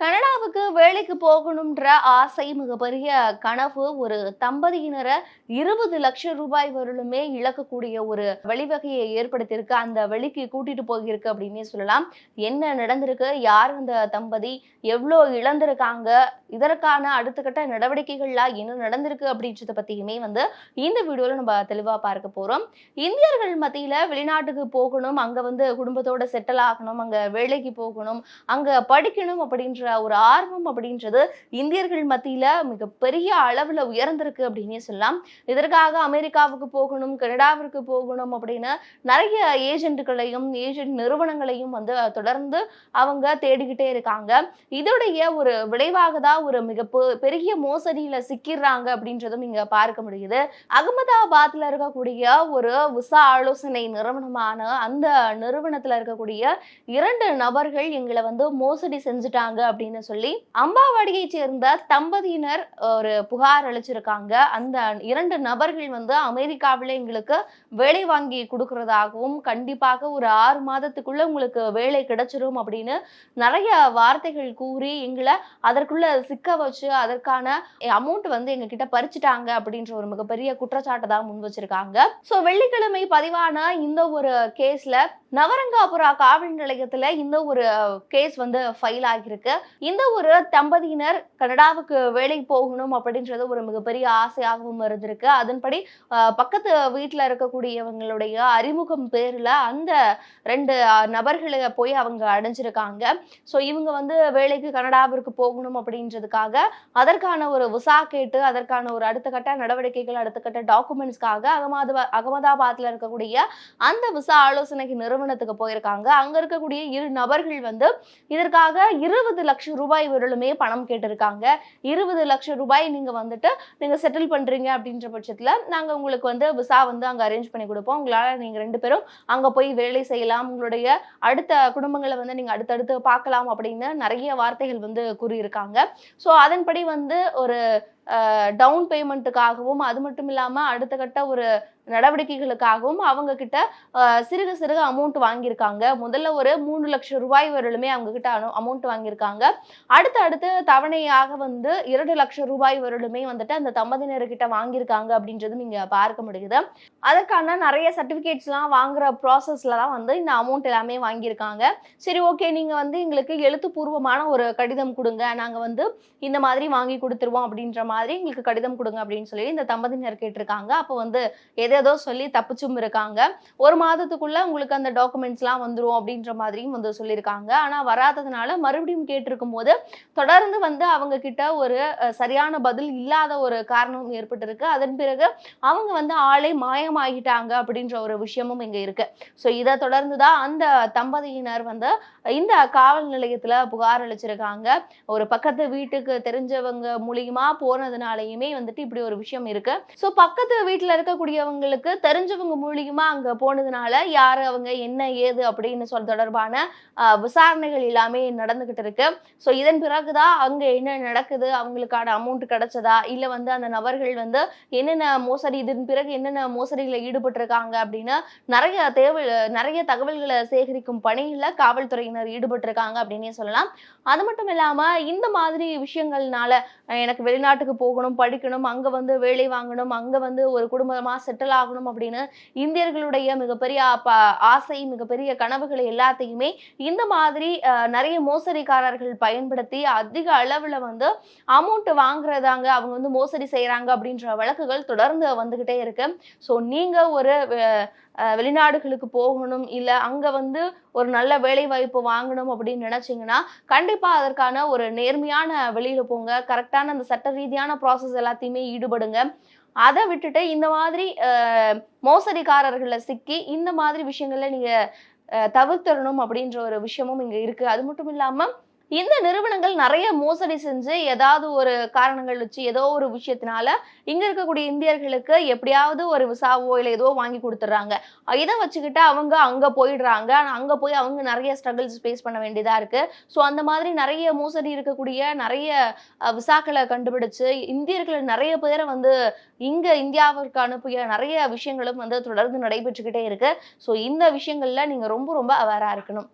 கனடாவுக்கு வேலைக்கு போகணுன்ற ஆசை மிகப்பெரிய கனவு. ஒரு தம்பதியினரை இருபது லட்சம் ரூபாய் வரலுமே இழக்கக்கூடிய ஒரு வழிவகையை ஏற்படுத்தியிருக்கு. அந்த வெளிக்கு கூட்டிட்டு போகிருக்கு அப்படின்னே சொல்லலாம். என்ன நடந்திருக்கு? யார் அந்த தம்பதி? எவ்வளோ இழந்திருக்காங்க? இதற்கான அடுத்த கட்ட நடவடிக்கைகள்லாம் என்ன நடந்திருக்கு அப்படின்றத பத்தியுமே வந்து இந்த வீடியோல நம்ம தெளிவா பார்க்க போறோம். இந்தியர்கள் மத்தியில வெளிநாட்டுக்கு போகணும் அங்க வந்து குடும்பத்தோட செட்டில் ஆகணும் அங்க வேலைக்கு போகணும் அங்க படிக்கணும் அப்படின்ற ஒரு ஆர்வம் அப்படின்றது இந்தியர்கள் மத்தியில மிகப்பெரிய அளவுல உயர்ந்திருக்கு அப்படின்னே சொல்லலாம். இதற்காக அமெரிக்காவுக்கு போகணும் கனடாவிற்கு போகணும் அப்படின்னு நிறைய ஏஜென்ட்டுகளையும் ஏஜென்ட் நிறுவனங்களையும் வந்து தொடர்ந்து அவங்க தேடிக்கிட்டே இருக்காங்க. இதோடைய ஒரு விளைவாக தான் ஒரு மிக பெரிய மோசடியில சிக்கிடுறாங்க அப்படின்றதும் இங்க பார்க்க முடியுது. அகமதாபாத்ல இருக்கக்கூடிய ஒரு விசா ஆலோசனை நிறுவனமான அந்த நிறுவனத்துல இருக்கக்கூடிய இரண்டு நபர்கள் எங்களை வந்து மோசடி செஞ்சுட்டாங்க அப்படின்னு சொல்லி அம்பாவாடியை சேர்ந்த தம்பதியினர் ஒரு புகார் அளிச்சிருக்காங்க. அந்த இரண்டு நபர்கள் வந்து அமெரிக்காவில் எங்களுக்கு வேலை வாங்கி கொடுக்கறதாகவும் கண்டிப்பாக ஒரு ஆறு மாதத்துக்குள்ள உங்களுக்கு வேலை கிடைச்சிரும் அப்படின்னு நிறைய வார்த்தைகள் கூறி எங்களை அதற்குள்ள சிக்க வச்சு அதற்கான அமௌண்ட் வந்து எங்ககிட்ட பறிச்சுட்டாங்க அப்படின்ற ஒரு மிகப்பெரிய குற்றச்சாட்டை தான் முன் வச்சிருக்காங்க. ஸோ வெள்ளிக்கிழமை பதிவான இந்த ஒரு கேஸ்ல நவரங்காபுரா காவல் நிலையத்துல இந்த ஒரு கேஸ் வந்து ஃபைல் ஆகியிருக்கு. இந்த ஒரு தம்பதியினர் கனடாவுக்கு வேலைக்கு போகணும் அப்படின்றது ஒரு மிகப்பெரிய ஆசையாகவும் இருந்திருக்கு. அதன்படி பக்கத்து வீட்டுல இருக்கக்கூடியவங்களுடைய அறிமுகம் பேர்ல அந்த ரெண்டு நபர்களை போய் அவங்க அடைஞ்சிருக்காங்க. ஸோ இவங்க வந்து வேலைக்கு கனடாவிற்கு போகணும் அப்படின்றதுக்காக அதற்கான ஒரு விசா கேட்டு அதற்கான ஒரு அடுத்த கட்ட நடவடிக்கைகள் அடுத்த கட்ட டாக்குமெண்ட்ஸ்க்காக அகமதாபா அகமதாபாத்தில் இருக்கக்கூடிய அந்த விசா ஆலோசனை நிறுவனத்துக்கு போயிருக்காங்க. அங்க இருக்கக்கூடிய இரு நபர்கள் வந்து இதற்காக இருபது லட்சம் ரூபாய் வரலுமே பணம் கேட்டிருக்காங்க. இருபது லட்சம் ரூபாய் நீங்கள் வந்துட்டு நீங்கள் செட்டில் பண்ணுறீங்க அப்படின்ற பட்சத்தில் நாங்கள் உங்களுக்கு வந்து விசா வந்து அங்கே அரேஞ்ச் பண்ணி கொடுப்போம். உங்களால் நீங்கள் ரெண்டு பேரும் அங்கே போய் வேலை செய்யலாம். உங்களுடைய அடுத்த குடும்பங்களை வந்து நீங்கள் அடுத்தடுத்து பார்க்கலாம் அப்படின்னு நிறைய வார்த்தைகள் வந்து கூறியிருக்காங்க. ஸோ அதன்படி வந்து ஒரு டவுன் பேமெண்ட்டுக்காகவும் அது மட்டும் இல்லாமல் அடுத்த கட்ட ஒரு நடவடிக்கைகளுக்காகவும் அவங்க கிட்ட சிறுக சிறுக அமௌண்ட் வாங்கியிருக்காங்க. முதல்ல ஒரு மூணு லட்சம் ரூபாய் வரலுமே அவங்க கிட்ட அமௌண்ட் வாங்கியிருக்காங்க. அடுத்து அடுத்து தவணையாக வந்து இரண்டு லட்சம் ரூபாய் வரலுமே வந்துட்டு அந்த தம்பதியினர்கிட்ட வாங்கியிருக்காங்க அப்படின்றதும் இங்கே பார்க்க முடியுது. அதற்கான நிறைய சர்டிஃபிகேட்ஸ்லாம் வாங்குற ப்ராசஸில் தான் வந்து இந்த அமௌண்ட் எல்லாமே வாங்கியிருக்காங்க. சரி ஓகே நீங்கள் வந்து எங்களுக்கு எழுத்துப்பூர்வமான ஒரு கடிதம் கொடுங்க. நாங்கள் வந்து இந்த மாதிரி வாங்கி கொடுத்துருவோம் அப்படின்ற மாதிரி எங்களுக்கு கடிதம் கொடுங்க அப்படின்னு சொல்லி இந்த தம்பதியினர் கேட்டிருக்காங்க. அப்போ வந்து எதேதோ சொல்லி தப்பிச்சும் இருக்காங்க. ஒரு மாதத்துக்குள்ள உங்களுக்கு அந்த டாக்குமெண்ட்ஸ்லாம் வந்துரும் அப்படின்ற மாதிரியும் வந்து சொல்லியிருக்காங்க. ஆனா வராததுனால மறுபடியும் கேட்டிருக்கும் போது தொடர்ந்து வந்து அவங்க கிட்ட ஒரு சரியான பதில் இல்லாத ஒரு காரணமும் ஏற்பட்டிருக்கு. அதன் பிறகு அவங்க வந்து ஆளே மாயமாகிட்டாங்க அப்படின்ற ஒரு விஷயமும் இங்க இருக்கு. ஸோ இதை தொடர்ந்து தான் அந்த தம்பதியினர் வந்து இந்த காவல் நிலையத்தில் புகார் அளிச்சிருக்காங்க. ஒரு பக்கத்து வீட்டுக்கு தெரிஞ்சவங்க மூலியமா போன போனதுனாலயுமே வந்துட்டு இப்படி ஒரு விஷயம் இருக்கு. ஸோ பக்கத்து வீட்டுல இருக்கக்கூடியவங்களுக்கு தெரிஞ்சவங்க மூலியமா அங்க போனதுனால யாரு அவங்க என்ன ஏது அப்படின்னு சொல் தொடர்பான விசாரணைகள் எல்லாமே நடந்துகிட்டு இருக்கு. ஸோ இதன் பிறகுதான் அங்க என்ன நடக்குது? அவங்களுக்கான அமௌண்ட் கிடைச்சதா? இல்ல வந்து அந்த நபர்கள் வந்து என்னென்ன மோசடி இதன் பிறகு என்னென்ன மோசடியில் ஈடுபட்டிருக்காங்க அப்படின்னு நிறைய தேவை நிறைய தகவல்களை சேகரிக்கும் பணியில் காவல்துறையினர் ஈடுபட்டிருக்காங்க அப்படின்னே சொல்லலாம். அது மட்டும் இல்லாம இந்த மாதிரி விஷயங்கள்னால எனக்கு வெளிநாட்டுக்கு போகணும் படிக்கணும் அங்க வந்து வேலை வாங்கணும் அங்க வந்து ஒரு குடும்பமா செட்டில் ஆகணும் அப்படின்னு இந்தியர்களுடைய மிகப்பெரிய ஆசை மிகப்பெரிய கனவுகளை எல்லாத்தையுமே இந்த மாதிரி நிறைய மோசடிக்காரர்கள் பயன்படுத்தி அதிக அளவுல வந்து அமௌண்ட் வாங்குறதாங்க அவங்க வந்து மோசடி செய்யறாங்க அப்படின்ற வழக்குகள் தொடர்ந்து வந்துகிட்டே இருக்கு. ஸோ நீங்க ஒரு வெளிநாடுகளுக்கு போகணும் இல்ல அங்க வந்து ஒரு நல்ல வேலை வாய்ப்பு வாங்கணும் அப்படின்னு நினைச்சீங்கன்னா கண்டிப்பா அதற்கான ஒரு நேர்மையான வெளியில போங்க கரெக்டான அந்த சட்ட ரீதியாக சரியான ப்ராசஸ் எல்லாத்தையுமே ஈடுபடுங்க. அதை விட்டுட்டு இந்த மாதிரி மோசடிக்காரர்களை சிக்கி இந்த மாதிரி விஷயங்களில் நீங்க தவிர்த்தரணும் அப்படின்ற ஒரு விஷயமும் இங்க இருக்கு. அது மட்டும் இல்லாமல் இந்த நிறுவனங்கள் நிறைய மோசடி செஞ்சு ஏதாவது ஒரு காரணங்கள் வச்சு ஏதோ ஒரு விஷயத்தினால இங்க இருக்கக்கூடிய இந்தியர்களுக்கு எப்படியாவது ஒரு விசாவோ இல்லை ஏதோ வாங்கி கொடுத்துட்றாங்க. இதை வச்சுக்கிட்டு அவங்க அங்க போயிடுறாங்க. ஆனால் அங்க போய் அவங்க நிறைய ஸ்ட்ரகிள்ஸ் ஃபேஸ் பண்ண வேண்டியதா இருக்கு. ஸோ அந்த மாதிரி நிறைய மோசடி இருக்கக்கூடிய நிறைய விசாக்களை கண்டுபிடிச்சு இந்தியர்கள் நிறைய பேரை வந்து இங்க இந்தியாவிற்கு அனுப்பிய நிறைய விஷயங்களும் வந்து தொடர்ந்து நடைபெற்றுக்கிட்டே இருக்கு. ஸோ இந்த விஷயங்கள்ல நீங்க ரொம்ப ரொம்ப அவேரா இருக்கணும்.